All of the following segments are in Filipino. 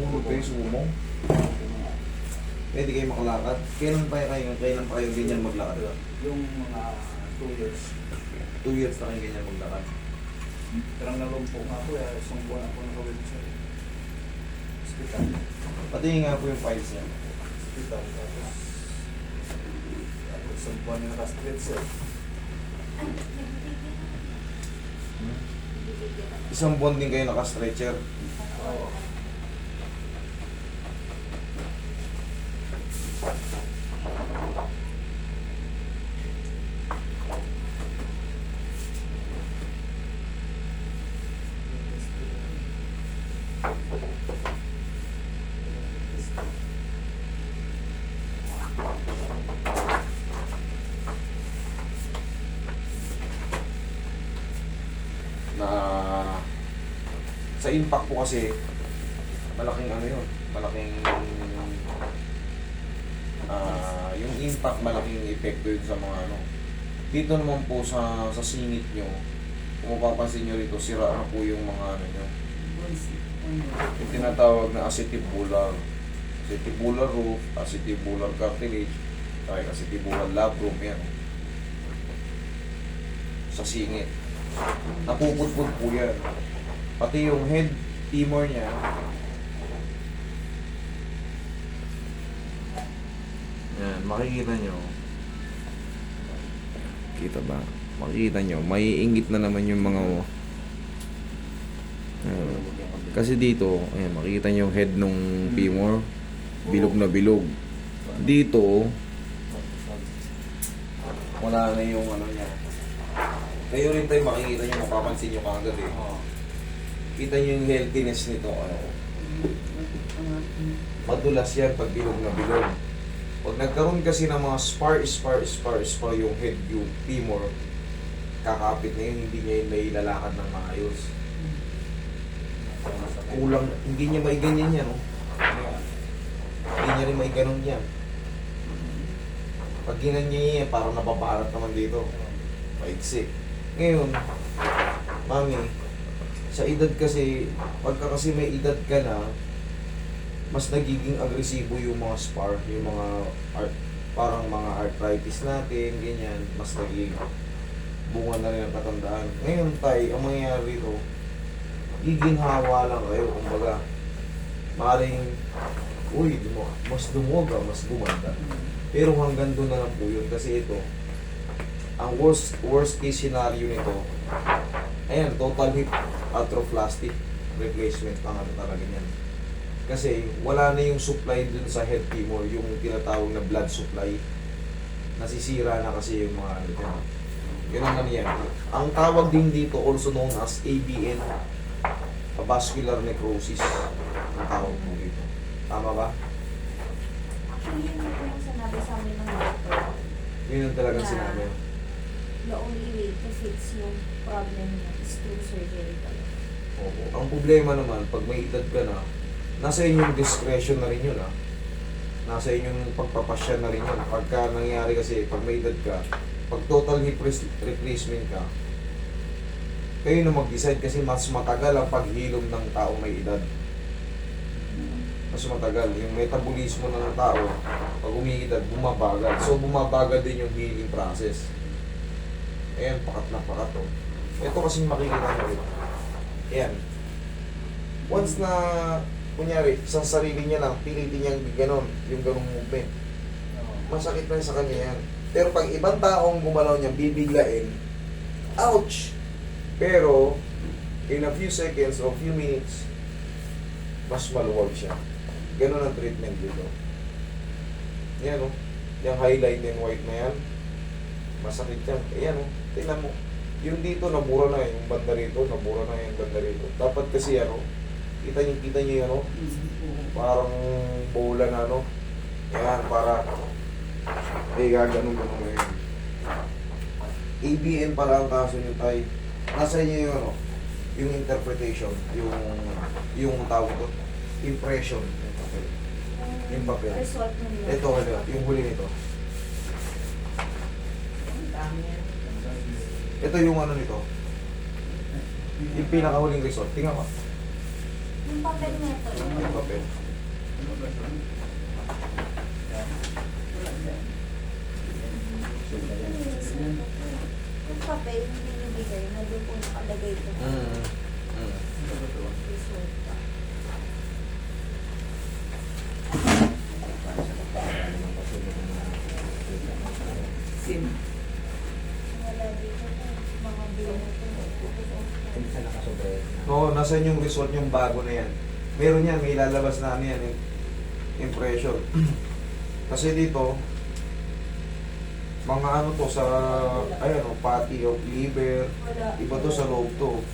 Nahulog kayo sumo. Pwede kayo makalakad. Kailan pa kayo, kailan pa kayo ganyan maglakad? Yung mga 2 years. Two years na kayo ganyan maglakad. Parang nalumpo nga ako eh. Isang buwan ako naka-wheelchair. Hospital. Pati nga po yung files niya. Hospital. Tapos, tapos isang buwan yung naka-stretch eh. Isang buwan din kayo naka-stretcher. Oo. Na impact po kasi malaking ano yun, malaking ah yung impact malaking epekto yun sa mga ano. Dito naman po sa sa singit nyo, kung mapapansin nyo rito, sira na po yung mga ano nyo. Yung tinatawag na acetibular. Acetibular roof, acetibular cartilage, kaya acetibular labrum, yan. Sa singit. Napuputput po yan. Pati yung head femur niya, yan, makikita nyo. Kita ba? Makikita nyo, maiingit na naman yung mga... Ayan. Kasi dito, ayan, makikita nyo yung head nung femur, bilog na bilog. Dito, wala na yung ano niya. Kayo rin tayo makikita nyo, mapapansin nyo kagad eh. Kita nyo yung healthiness nito, ano. Madulas yan pag bilog na bilog. Pag nagkaroon kasi ng mga spar, spar, spar, spar yung head, yung femur, kakapit na yun, hindi niya yun nailalakad ng maayos. Kulang, hindi niya may ganyan yan, no? Hindi niya rin may ganun yan. Pag ginan niya yan, parang napaparat naman dito. Maiksi. Ngayon, mami, sa edad kasi, pagka kasi may edad ka na, mas nagiging agresibo yung mga spar, yung mga art, parang mga arthritis natin, ganyan, mas nagiging bunga na rin ang katandaan. Ngayon tay, ang mangyayari rito, giginhawa lang kayo, kumbaga, maaaring, uy, dumo, mas dumuga, mas gumanda. Pero hanggang doon na lang po yun, kasi ito, ang worst worst case scenario nito, ayan, total hip arthroplastic replacement ang ano talaga niyan. Kasi wala na yung supply dun sa head femur, yung tinatawag na blood supply. Nasisira na kasi yung mga ano dyan. Yun ang yan. Ang tawag din dito, also known as ABN, vascular necrosis. Ang tawag mo dito. Tama ba? Actually, yun yung sinabi sa amin ng doctor. Yun ang talagang Yeah. sinabi. The only way to fix yung problem niya is through surgery talaga. Opo. Ang problema naman, pag may edad ka na, nasa inyong discretion na rin yun ah. Nasa inyong pagpapasya na rin yun. Pagka nangyari kasi, pag may edad ka, pag total hip replacement ka, kayo na mag-decide kasi mas matagal ang paghilom ng taong may edad. Mas matagal. Yung metabolismo ng tao, pag umiidad, bumabagal. So, bumabagal din yung healing process. Ayan, pakat na pakat oh. Ito kasi makikita nyo rin. Ayan. Once na, kunyari, sa sarili niya lang, pilitin niyang ganon, yung ganong movement. Masakit na sa kanya yan. Pero pag ibang taong gumalaw niya, bibiglain, ouch! Pero, in a few seconds or few minutes, mas maluwag siya. Ganon ang treatment dito. Yan o. Yung highlight and white na yan, masakit yan. Ayan o. Tingnan mo. Yung dito, nabura na yung banda rito. Nabura na yung banda rito. Dapat kasi ano, kita niyo, kita niyo yan o. Parang bola na ano. Yan, para eh, gaganon ganun na yun. ABN pala ang kaso nyo tayo. Nasa inyo yung ano, yung interpretation, yung yung tawag ko, impression. Yung papel. Yung papel. Ito, ano, yung huli nito. Ang dami. Ito yung ano nito. Yung pinakahuling result. Tingnan ko. Yung papel nito. Yung papel. Ito? Yung papel, hindi nibigay, na doon po nakalagay ko. Mm. Mm. Ano ba ito? Resulta. Sim. Wala dito po, mga bill na po. Kung saan nakasobre. Oo, nasa yung result yung bago na yan. Meron yan, may lalabas na ano yan, yung impression. Kasi dito, mga ano to sa, ayan o, patty of liver, iba to sa loob to.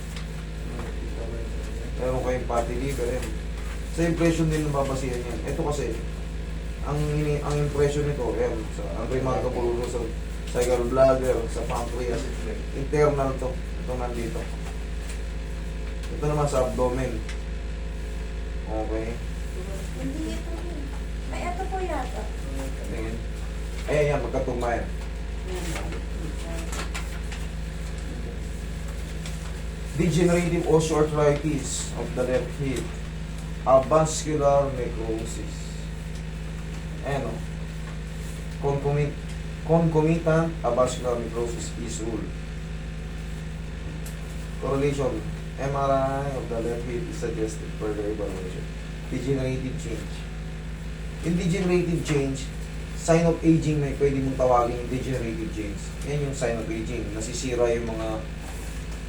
Meron kayong patty liver yan. Sa impression din nababasihan yan. Ito kasi, ang ini ang impression nito, yan, sa, ang remarkable sa sa gallbladder, sa pancreas, internal to. Ito nandito. Ito naman sa abdomen. Okay. Hindi ito. Ay, ito po yata. Tingin. Ayan yan, magkatugma yan. Degenerative osteoarthritis of the left hip. Avascular necrosis. Ayan o. Concomitant, concomitant avascular necrosis is rule. Correlation. MRI of the left hip suggested further evaluation. Degenerative change. Yung degenerative change, sign of aging na pwede mong tawagin yung degenerative change. Yan yung sign of aging. Nasisira yung mga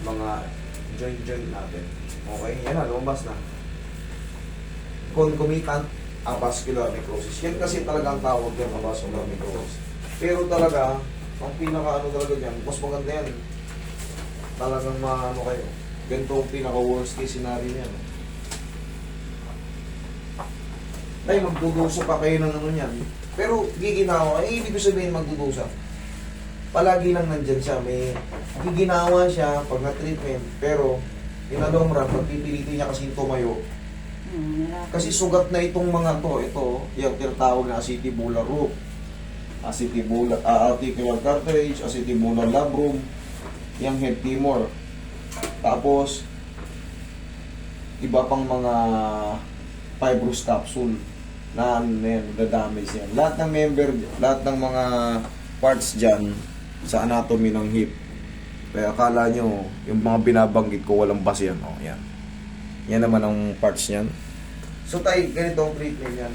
mga joint-joint natin. Okay? Yan na, lumabas na. Concomitant avascular necrosis. Yan kasi talaga ang tawag ng avascular necrosis. Pero talaga, ang pinaka ano talaga dyan, mas maganda yan. Talagang maano kayo. Ganito ang pinaka worst case scenario niyan. Tay, magdudusa pa kayo ng ano niyan. Pero giginawa, eh ibig ko sabihin magdudusa. Palagi lang nandyan siya, may giginawa siya pag na-treatment. Pero, in a long run, pagpipilitin niya kasi tumayo. Kasi sugat na itong mga to, ito, yung tinatawag na acetibular root. Acetibular, uh, articular cartilage, acetibular labrum, yung head tumor. Tapos, iba pang mga fibrous capsule na ano na yan, damage yan. Lahat ng member, lahat ng mga parts dyan sa anatomy ng hip. Kaya akala nyo, yung mga binabanggit ko walang base yan. Oh, yan. Yan naman ang parts niyan. So tayo, ganito ang treatment yan.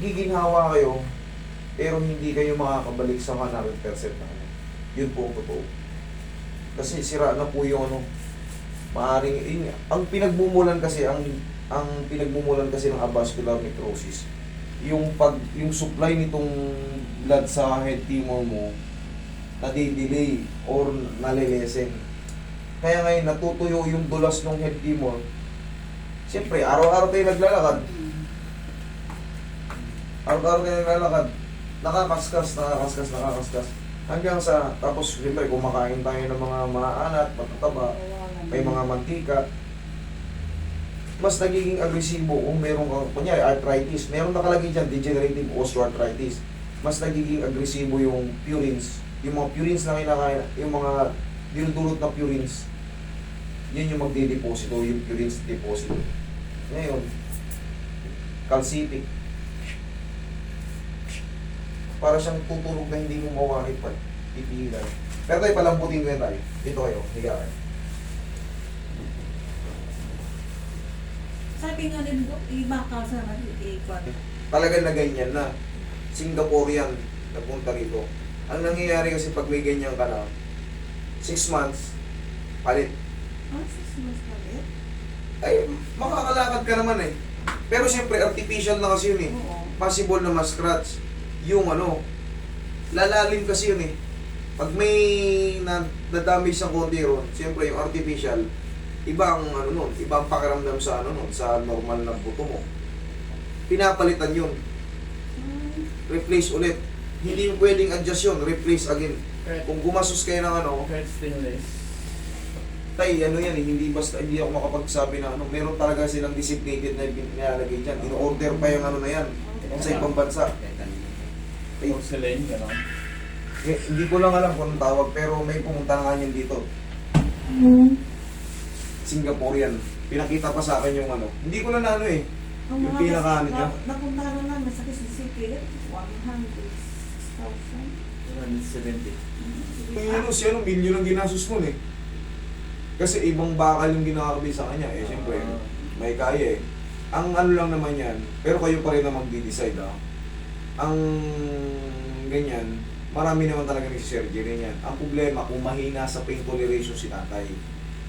Giginhawa kayo, pero hindi kayo makakabalik sa 100% na. Yun po ang totoo. Kasi sira na po yung ano, maaring, yun, ang pinagmumulan kasi, ang ang pinagmumulan kasi ng avascular necrosis, yung pag yung supply nitong blood sa head tumor mo nadidelay or nalilesen. Kaya ngayon natutuyo yung dulas ng head tumor. Siyempre, araw-araw tayo naglalakad. Araw-araw tayo naglalakad. Nakakaskas, nakakaskas, nakakaskas. Hanggang sa, tapos siyempre kumakain tayo ng mga maaanat, matataba, may mga mantika. Mas nagiging agresibo kung meron kang, kunyari, arthritis. Meron nakalagay dyan, degenerative osteoarthritis. Mas nagiging agresibo yung purines. Yung mga purines na kinakain, yung mga dinudulot na purines, yun yung magde-deposito, yung purines deposito. Ngayon, calcific. Para siyang tutulog na hindi mo mawakit pa. Ipigilan. Pero tayo, palambutin ko yan tayo. Dito kayo, higa kayo. Sabi nga din ko, iba ka sa ikot. talaga na ganyan na. Singaporean napunta rito. Ang nangyayari kasi pag may ganyan ka na, 6 months, palit. Ah, sis, mas palit? Ay, makakalakad ka naman eh. Pero siyempre, artificial na kasi yun eh. Oo. Possible na ma-scratch. Yung ano, lalalim kasi yun eh. Pag may na, na-damage sa konti ron, siyempre yung artificial, ibang ano nun, ibang pakiramdam sa ano nun, sa normal na buto mo. Pinapalitan yun. Replace ulit. Hindi yung pwedeng adjust yun, replace again. Kung gumasos kayo ng ano, tay, ano yan, eh, hindi basta, hindi ako makapagsabi na ano, meron talaga silang designated na nilalagay dyan. In-order pa yung ano na yan, sa ibang bansa. Porcelain, gano'n. eh, hindi ko lang alam kung anong tawag, pero may pumunta nga yan dito. Singaporean. Pinakita pa sa akin yung ano. Hindi ko na na ano eh. Ang Yung mga pinaka ano niya? na, napunta na namin sa Quezon City, 100,000. 170. Yung ano siya, no, milyon ang ginastos mo eh. Kasi ibang bakal yung ginakabi sa kanya eh. Siyempre, Ah. may kaya eh. Ang ano lang naman yan, pero kayo pa rin na magdi-decide ah. Ang ganyan, marami naman talaga nag-surgery niyan. Ang problema, kung mahina sa pain toleration si tatay.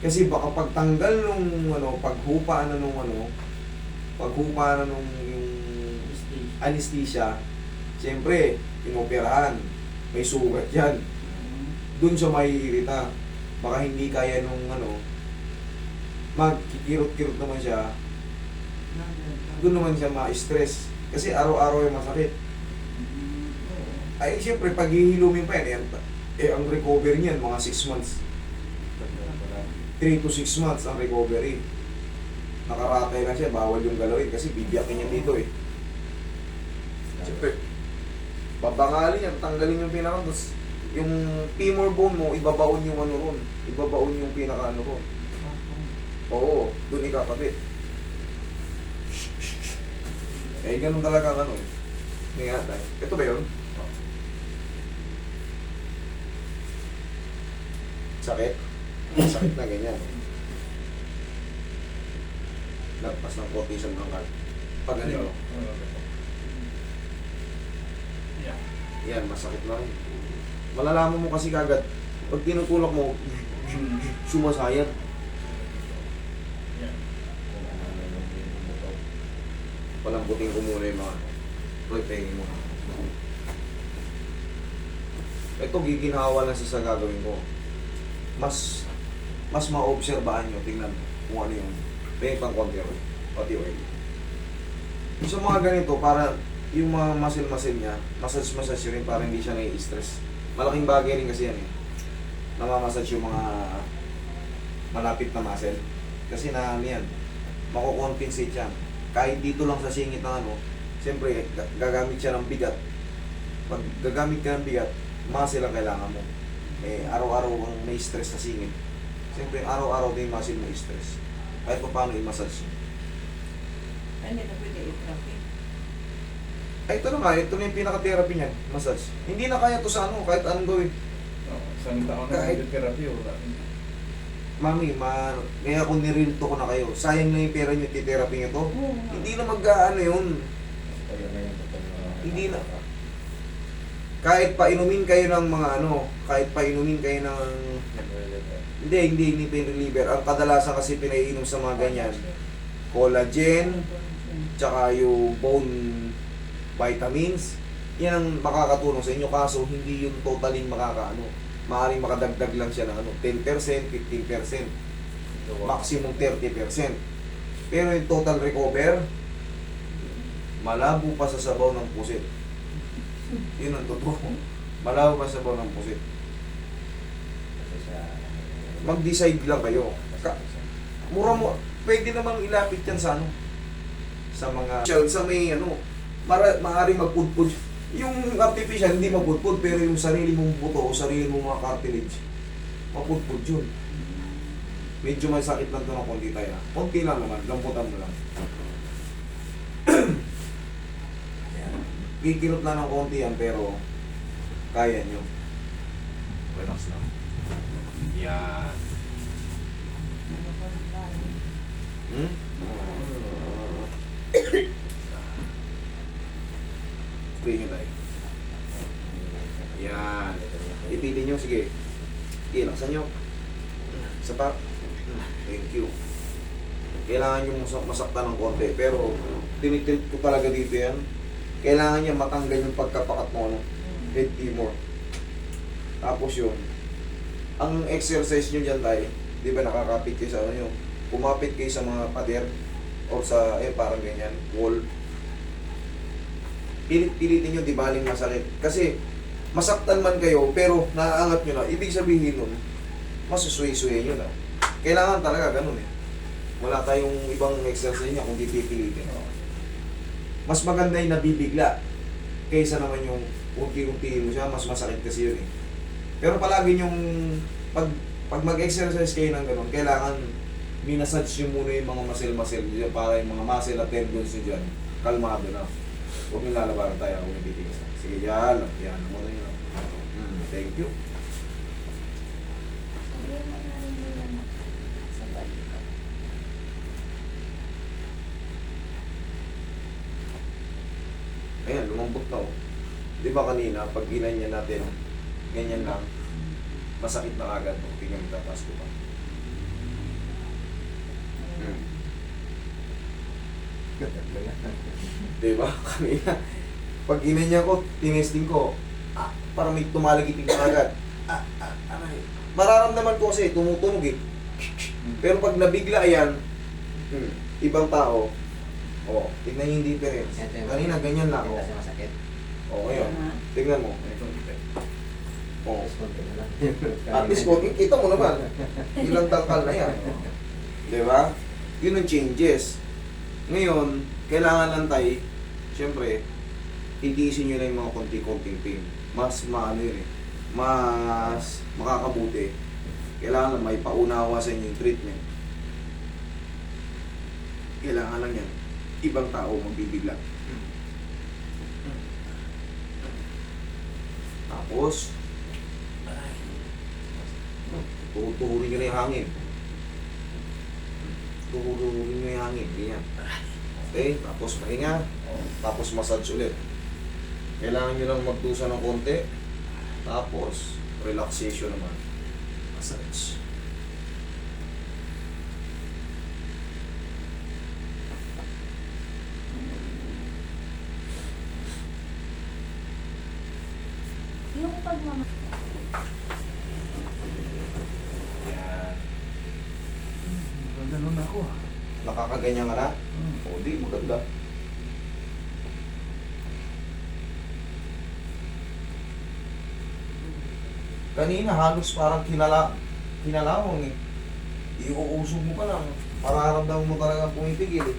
Kasi baka pagtanggal nung ano, paghupa na nung ano, paghupa na nung yung anesthesia, siyempre, inoperahan. May sugat yan. Doon siya maiirita. Baka hindi kaya nung ano, magkikirot-kirot naman siya, doon naman siya ma-stress. Kasi araw-araw yung masakit. Ay, siyempre, pag hihilumin pa yan, yan, eh, ang recovery niyan, mga 6 months. 3 to 6 months ang recovery. Nakaratay na siya, bawal yung galawin kasi bibiyakin niya dito eh. Siyempre, babangalin yan, tanggalin yung pinaka, tapos yung femur bone mo, ibabaon yung ano ron. Ibabaon yung pinaka ano ron. Oo, doon ikakabit. Eh, ganun talaga ang ano eh. Tayo. Ito ba yun? Sakit? Sakit na ganyan. Lagpas ng quotation ng card. Pag ganito, Yeah. yan, masakit na rin. Malalaman mo kasi kagad, pag tinutulak mo, sumasayat. Yeah. Palambutin ko muna yung mga protein mo. Ito, giginhawa lang sa sa gagawin ko. Mas, mas maobserbahan nyo, tingnan kung ano yung, may pang konti oil, pati oil. Sa mga ganito, para yung mga muscle-muscle niya, massage-massage rin para hindi siya nai-stress. Malaking bagay rin kasi yan eh. Namamassage yung mga malapit na muscle. Kasi na ano yan, mako-compensate yan. Kahit dito lang sa singit ng ano, siyempre ga- gagamit siya ng bigat. Pag gagamit ka ng bigat, muscle ang kailangan mo. Eh, araw-araw kang may stress sa singit. Siyempre, araw-araw din muscle mo stress. Kahit pa paano i-massage. Ay, hindi na pwede i-traffic. Ay, ito na nga, ito na yung pinaka-therapy niyan, massage. Hindi na kaya to sa ano, kahit anong gawin. Oh, isang taon na Kahit- physiotherapy, wala. Mami, ma, kaya kung nirilto ko na kayo, sayang na yung pera niyo, titherapy niyo to. Oo. Hindi na mag-ano yun. Hindi na. Kahit pa inumin kayo ng mga ano, kahit pa inumin kayo ng... Hindi, hindi, hindi pain reliever. Ang kadalasan kasi pinaiinom sa mga ganyan, collagen, tsaka yung bone vitamins, yan ang makakatulong sa inyo. Kaso, hindi yung totally makakaano. Maaaring makadagdag lang siya ng ano, 10%, 15%, maximum 30%. Pero yung total recover, malabo pa sa sabaw ng pusit. Yun ang totoo. Malabo pa sa ng pusit. Mag-decide lang kayo. Ka- Mura mo, pwede namang ilapit yan sa ano, sa mga, sa may ano, para maaaring magpudpud. Yung artificial, hindi mapudpud, pero yung sarili mong buto o sarili mong mga cartilage, mapudpud yun. Medyo may sakit lang ito ng konti tayo. Konti lang naman, lamputan mo lang. Kikirot na ng konti yan, pero kaya nyo. Relax lang. Yan. Hmm? Spray nyo tayo. Yan. Ipitin nyo, sige. Laksan nyo. Isa pa. Thank you. Kailangan nyo masak masaktan ng konti. Pero, tinitreat ko talaga dito yan. Kailangan niya matanggal yung pagkapakat mo, ano? Head femur. Tapos yun, ang exercise nyo dyan tayo, di ba nakakapit kayo sa ano nyo, kumapit kayo sa mga pader or sa, eh parang ganyan, wall. Pilit-pilitin nyo, di baling masakit. Kasi, masaktan man kayo, pero naaangat nyo na, ibig sabihin nun, masusuy-suy nyo na. Kailangan talaga ganun eh. Wala tayong ibang exercise niya kung di pipilitin. Mas maganda yung nabibigla kaysa naman yung unti-unti mo siya, mas masakit kasi yun eh. Pero palagi yung pag pag mag-exercise kayo ng ganun, kailangan minasage nyo muna yung mga muscle-muscle nyo para yung mga muscle at tendons nyo dyan, kalmado na. Huwag nyo lalabanan tayo kung hindi. Sige, yan. Yan, muna nyo. Hmm, thank you. Problema na rin nila na sa balikat. Ayan, lumambot na oh. Di ba kanina, pag ginanyan natin, ganyan lang, masakit na agad. Oh. Tingnan mo, tataas ko pa. Hmm. Di ba? Kanina, pag ginanyan ko, tinesting ko, ah, parang may tumalagiting na agad. Ah, ah, aray. Mararamdaman ko kasi, tumutunog eh. Pero pag nabigla yan, hmm, ibang tao, oh, tignan yung difference. Kanina, ganyan lang. Oh. Kasi masakit. Oh, ngayon, tignan mo. Oh. Tapos konti na lang. At least, kung kita mo naman, ilang tangkal na yan. Di ba? Yun ang changes. Ngayon, kailangan lang tayo, syempre, titiisin nyo lang yung mga konti-konting pain. Mas maano yun eh. Mas makakabuti. Kailangan lang may paunawa sa inyo yung treatment. Kailangan lang yan. Ibang tao magbibigla. Tapos, tutuhurin nyo na yung hangin. Tuhurin nyo yung hangin. Ganyan. Okay, tapos pahinga. Tapos massage ulit. Kailangan nyo lang magtusa ng konti. Tapos, relaxation naman. Massage. Yung pagmama... Yan. Ganun ako. Nakakaganyan ka na? Hmm. O, di, maganda. Kanina halos parang kinala kinalawang eh. Iuusog mo pa lang. Pararamdam mo talaga pumipigil eh.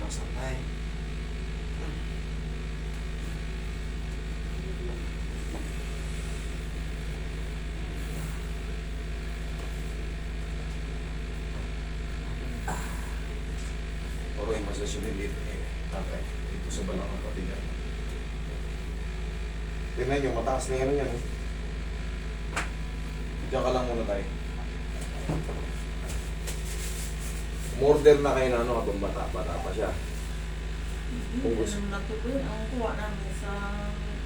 Masakay. Oro yung masasyon din dito eh. Tatay. Dito sa balang ang pati niya. Mataas na yan yan. eh. Diyan ka lang muna tayo. Murder na kayo na ano, habang bata, bata pa siya. Kung Hindi gusto- naman natutuin. Ang kuha namin sa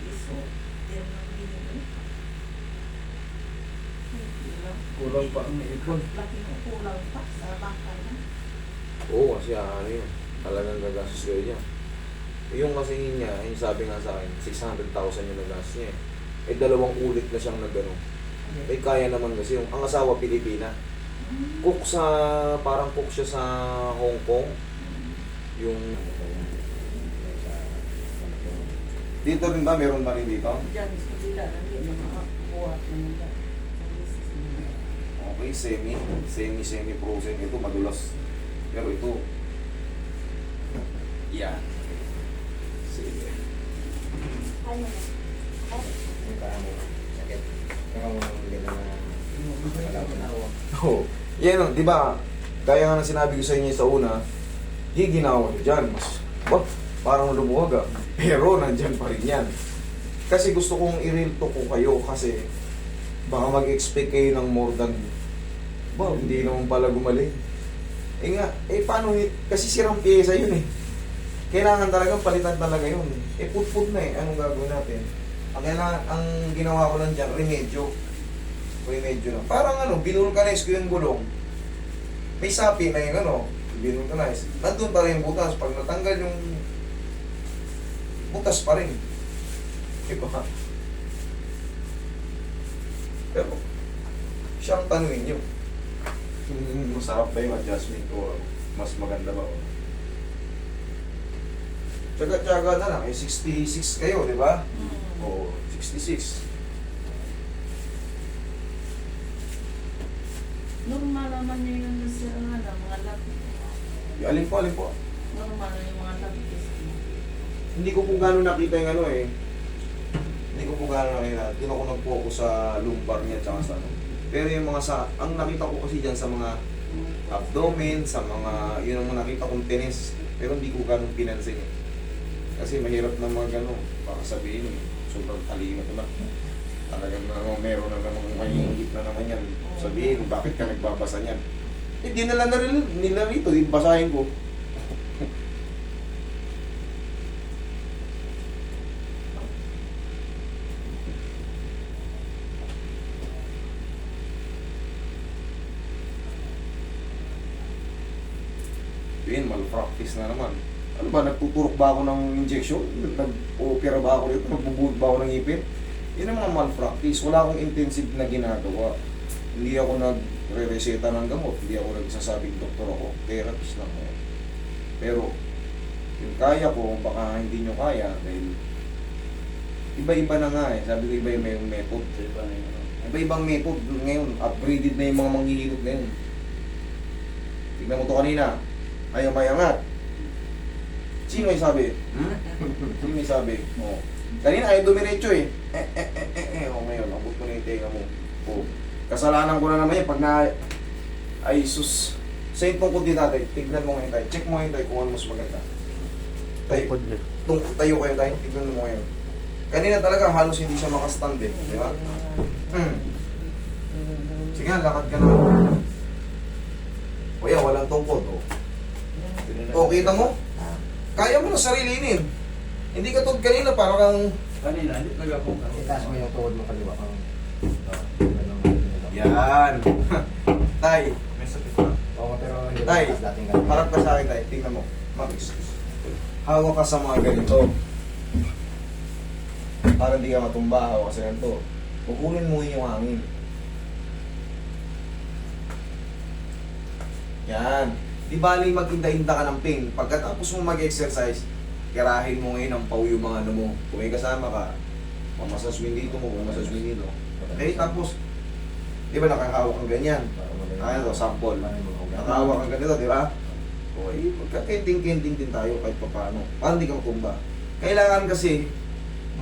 iso. Ang binili. Hindi lang. Kulang pa ang ipon. Laki ng kulang pa sa baka na. Oo, kasi ano yun. Talagang gagastos kayo niya. Yung kasi niya, yung sabi nga sa akin, 600,000 yung nagastos niya. eh. Eh, dalawang ulit na siyang nagano. Eh, kaya naman kasi yung ang asawa Pilipina. Cook sa, parang cook siya sa Hong Kong. Yung, dito rin ba? Meron ba rin dito? Diyan sa sila na hindi na makakuha na nila. Okay, semi. Semi, semi frozen. Ito madulas. Pero ito. Yan. Sige. Ano Oo. Yan, oh, di ba? Kaya nga na sinabi ko sa inyo sa una, di ginawa nyo dyan. Mas, bah, parang lumuwag ah. Pero nandyan pa rin yan. Kasi gusto kong i-real talk ko kayo kasi baka mag-expect kayo ng more than, ba, hindi naman pala gumaling. Eh nga, eh paano? Kasi sirang pyesa yun eh. Kailangan talaga palitan talaga yun. Eh put-put na eh. Anong gagawin natin? Ang ang ginawa ko lang dyan, remedyo. Remedyo na. Parang ano, binulkanize ko yung gulong. May sapi na yung ano, binulkanize. Nandun pa rin yung butas. Pag natanggal yung butas pa rin. Diba? Pero, siyang tanungin nyo. Hmm, Masarap ba yung adjustment o mas maganda ba? Tsaga-tsaga na lang. Eh, 66 kayo, di ba? O, 66. Normal naman yun yung nasira nga na mga lapis. Alin po, alin po. Normal na yung mga lapis. Hindi ko kung gano'n nakita yung ano eh. Hindi ko po gano'n nakita. Doon ako nag-focus sa lumbar niya tsaka sa ano. Pero yung mga sa, ang nakita ko kasi dyan sa mga abdomen, sa mga, yun ang mga nakita kong tenis. Pero hindi ko gano'ng pinansin eh. Kasi mahirap na mga gano'n. Baka sabihin eh, sobrang talino ko na. Talagang na, meron na namang mahingit na naman yan. Sabihin, bakit ka nagbabasa niyan? Eh, di nila na rin, nila rito, basahin ko. Yun, malpractice na naman. Ano ba, nagtuturok ba ako ng injection? Nag-opera ba ako dito? Nagbubuhod ba ako ng ipin? Yun ang mga malpractice. Wala akong intensive na ginagawa. Hindi ako nagre-reseta ng gamot. Hindi ako nagsasabing doktor ako. Therapist lang ako. Pero, yung kaya ko, baka hindi nyo kaya dahil iba-iba na nga eh. Sabi ko yung method. Iba na yun. ano. Iba-ibang method ngayon. Upgraded na yung mga manghihilot ngayon. Tignan mo to kanina. Ayaw mayangat. Sino yung sabi? Hmm? Sino yung sabi? Oo. Kanina ayaw dumiretso eh. Eh, eh, eh, eh, eh. O ngayon, abot ko na yung tenga mo. O. Kasalanan ko na naman yan pag na... Ay, sus. Sa itong kundi natin, tignan mo ngayon tayo. Check mo ngayon tayo kung ano mas maganda. Tayo, tung, tayo kayo tayo. Tignan mo ngayon. Kanina talaga halos hindi siya makastand eh. Di ba? Hmm. Sige, lakad ka na. Kuya, walang tungkod. Oh. O, kita mo? Kaya mo na sarilinin. Hindi ka tulad kanina, parang kang... Kanina, hindi ako. Itaas mo yung tuhod mo kaliwa. Ang, Yan. tay, May sakit na. Oo, pero hindi Tay, dating harap ka sa akin, tay. Tingnan mo. Max. Hawak ka sa mga ganito. Para hindi ka matumba, hawak ka sa ganito. Kukunin mo yung hangin. Yan. Di bali mag-inda-inda ka ng pain. Pagkatapos mo mag-exercise, kirahin mo ngayon ang pau yung mga ano mo. Kung may kasama ka, mamasas mo dito mo, mamasas mo dito. Eh, tapos, di ba nakahawak kang ganyan? Ano to, sample. Nakahawak kang ganito, di ba? O, eh, magkakenting-kenting din tayo kahit pa paano. Paano hindi ka matumba? Kailangan kasi,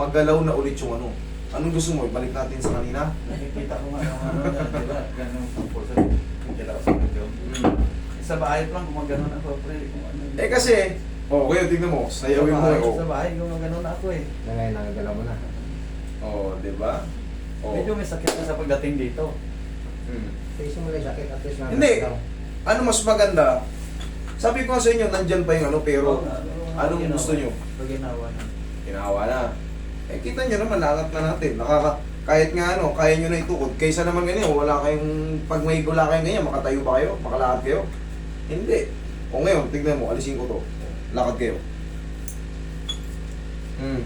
maggalaw na ulit yung ano. Anong gusto mo? Balik natin sa kanina? Nakikita ko nga ano di ba? Ganun ang pulsa. Kailangan ko sa video. Sa bahay pa lang, gumaganon ako, pre. Kung ano. Eh kasi, oh, kuya, tingnan mo, sayawin mo Sa eh. bahay, Sa Oh, bahay, gumaganon ako eh. Na ngayon, nagagalaw mo na. oh di ba? Oh. Medyo may sakit na sa pagdating dito. Hmm. Lang yung sakit, at least na Hindi. Ano mas maganda? Sabi ko nga sa inyo, nandyan pa yung ano, pero ano, anong ginawa? gusto nyo? Pag ginawa na. Ginawa na. Eh, kita nyo naman, langat na natin. Nakaka, kahit nga ano, kaya nyo na itukod. Kaysa naman ganyan, wala kayong, pag may gula kayong ganyan, makatayo ba kayo? Makalakad kayo? Hindi. O ngayon, tignan mo, alisin ko to. Lakad kayo. Hmm.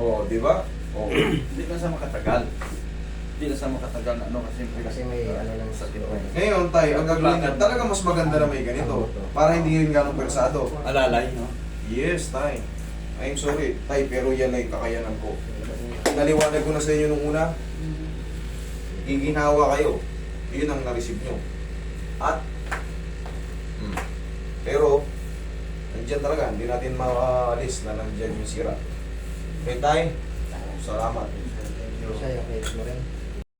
Oh, di ba? Oh. Hindi na sa makatagal. Hindi na sa makatagal na ano kasi Kasi may ano lang sa eh. Ngayon, tayo, ang gagawin nyo, talaga mas maganda na may ganito. Para hindi rin ganong persado. Alalay, no? Yes, tay. I'm sorry, tay, pero yan ay kakayanan ko. Naliwanag ko na sa inyo nung una, giginawa kayo. Yun ang na-receive nyo. At, hmm, pero, nandyan talaga, hindi natin maalis na nandyan yung sira. Okay, tay, salamat. Siya yung face mo rin.